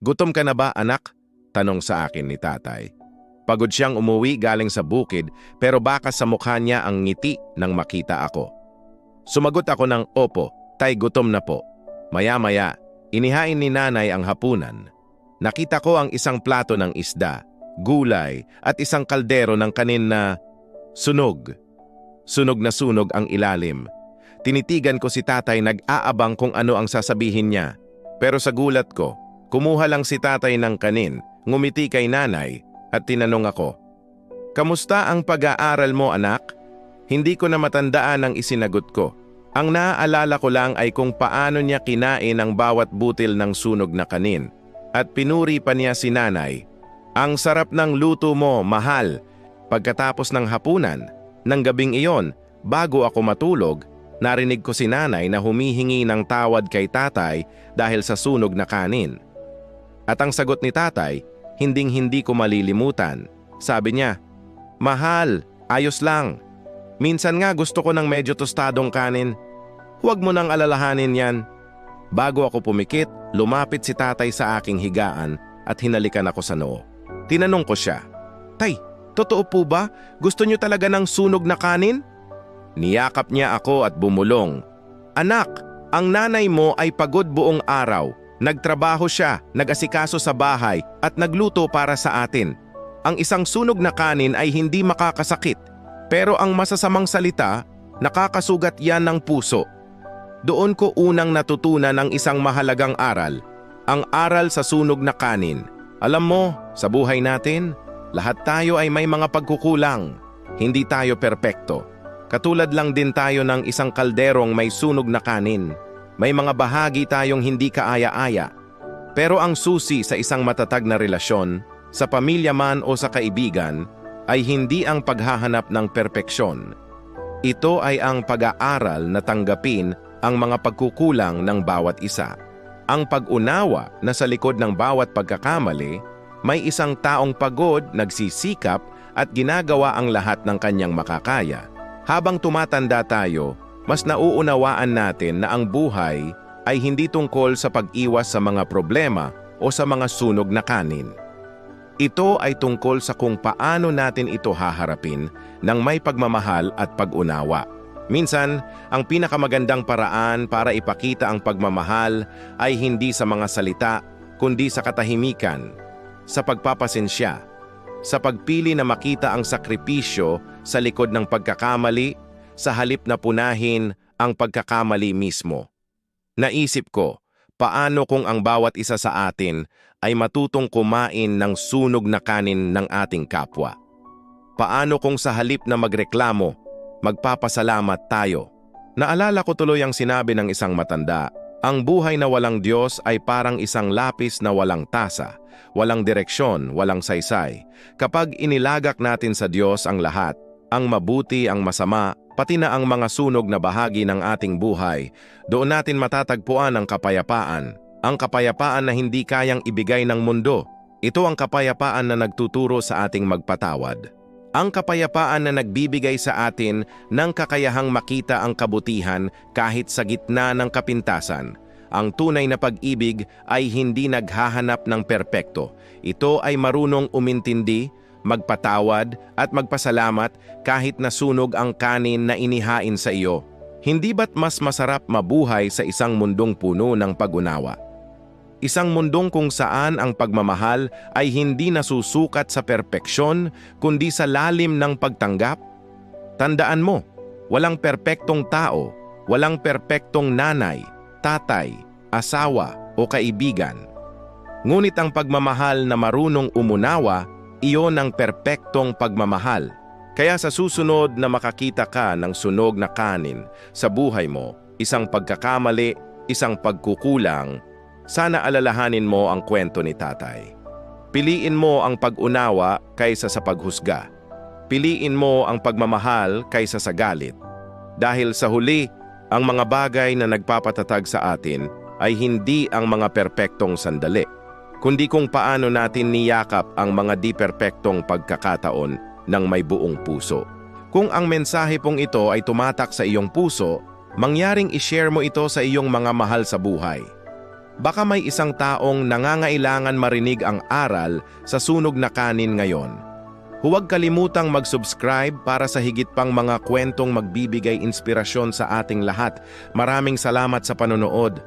Gutom ka na ba, anak? Tanong sa akin ni tatay. Pagod siyang umuwi galing sa bukid pero baka sa mukha niya ang ngiti nang makita ako. Sumagot ako ng opo, tay gutom na po. Maya-maya, inihain ni nanay ang hapunan. Nakita ko ang isang plato ng isda, gulay at isang kaldero ng kanin na sunog. Sunog na sunog ang ilalim. Tinitigan ko si tatay nag-aabang kung ano ang sasabihin niya. Pero sa gulat ko, kumuha lang si tatay ng kanin, ngumiti kay nanay at tinanong ako, Kamusta ang pag-aaral mo anak? Hindi ko na matandaan ang isinagot ko. Ang naaalala ko lang ay kung paano niya kinain ang bawat butil ng sunog na kanin. At pinuri pa niya si nanay. Ang sarap ng luto mo, mahal. Pagkatapos ng hapunan, ng gabing iyon, bago ako matulog, narinig ko si nanay na humihingi ng tawad kay tatay dahil sa sunog na kanin. At ang sagot ni tatay, hinding-hindi ko malilimutan. Sabi niya, Mahal, ayos lang. Minsan nga gusto ko ng medyo tostadong kanin. Huwag mo nang alalahanin yan. Bago ako pumikit, lumapit si tatay sa aking higaan at hinalikan ako sa noo. Tinanong ko siya, Tay, totoo po ba? Gusto niyo talaga ng sunog na kanin? Niyakap niya ako at bumulong. Anak, ang nanay mo ay pagod buong araw. Nagtrabaho siya, nag-asikaso sa bahay at nagluto para sa atin. Ang isang sunog na kanin ay hindi makakasakit, pero ang masasamang salita, nakakasugat yan ng puso. Doon ko unang natutunan ang isang mahalagang aral, ang aral sa sunog na kanin. Alam mo, sa buhay natin, lahat tayo ay may mga pagkukulang. Hindi tayo perpekto. Katulad lang din tayo ng isang kalderong may sunog na kanin. May mga bahagi tayong hindi kaaya-aya. Pero ang susi sa isang matatag na relasyon, sa pamilya man o sa kaibigan, ay hindi ang paghahanap ng perpeksyon. Ito ay ang pag-aaral na tanggapin ang mga pagkukulang ng bawat isa. Ang pag-unawa na sa likod ng bawat pagkakamali, may isang taong pagod, nagsisikap at ginagawa ang lahat ng kanyang makakaya. Habang tumatanda tayo, mas nauunawaan natin na ang buhay ay hindi tungkol sa pag-iwas sa mga problema o sa mga sunog na kanin. Ito ay tungkol sa kung paano natin ito haharapin ng may pagmamahal at pag-unawa. Minsan, ang pinakamagandang paraan para ipakita ang pagmamahal ay hindi sa mga salita, kundi sa katahimikan, sa pagpapasensya, sa pagpili na makita ang sakripisyo sa likod ng pagkakamali sa halip na punahin ang pagkakamali mismo. Naisip ko, paano kung ang bawat isa sa atin ay matutong kumain ng sunog na kanin ng ating kapwa? Paano kung sa halip na magreklamo, magpapasalamat tayo? Naalala ko tuloy ang sinabi ng isang matanda, ang buhay na walang Diyos ay parang isang lapis na walang tasa, walang direksyon, walang saysay. Kapag inilagak natin sa Diyos ang lahat, ang mabuti, ang masama, pati na ang mga sunog na bahagi ng ating buhay, doon natin matatagpuan ang kapayapaan. Ang kapayapaan na hindi kayang ibigay ng mundo. Ito ang kapayapaan na nagtuturo sa ating magpatawad. Ang kapayapaan na nagbibigay sa atin ng kakayahang makita ang kabutihan kahit sa gitna ng kapintasan. Ang tunay na pag-ibig ay hindi naghahanap ng perpekto. Ito ay marunong umintindi, magpatawad at magpasalamat kahit nasunog ang kanin na inihain sa iyo. Hindi ba't mas masarap mabuhay sa isang mundong puno ng pag-unawa? Isang mundong kung saan ang pagmamahal ay hindi nasusukat sa perpeksyon kundi sa lalim ng pagtanggap? Tandaan mo, walang perpektong tao, walang perpektong nanay, tatay, asawa o kaibigan. Ngunit ang pagmamahal na marunong umunawa iyon ang perpektong pagmamahal. Kaya sa susunod na makakita ka ng sunog na kanin sa buhay mo, isang pagkakamali, isang pagkukulang, sana alalahanin mo ang kwento ni tatay. Piliin mo ang pag-unawa kaysa sa paghusga. Piliin mo ang pagmamahal kaysa sa galit. Dahil sa huli, ang mga bagay na nagpapatatag sa atin ay hindi ang mga perpektong sandali kundi kung paano natin niyakap ang mga di perpektong pagkakataon ng may buong puso. Kung ang mensahe pong ito ay tumatak sa iyong puso, mangyaring ishare mo ito sa iyong mga mahal sa buhay. Baka may isang taong nangangailangan marinig ang aral sa sunog na kanin ngayon. Huwag kalimutang mag-subscribe para sa higit pang mga kwentong magbibigay inspirasyon sa ating lahat. Maraming salamat sa panonood.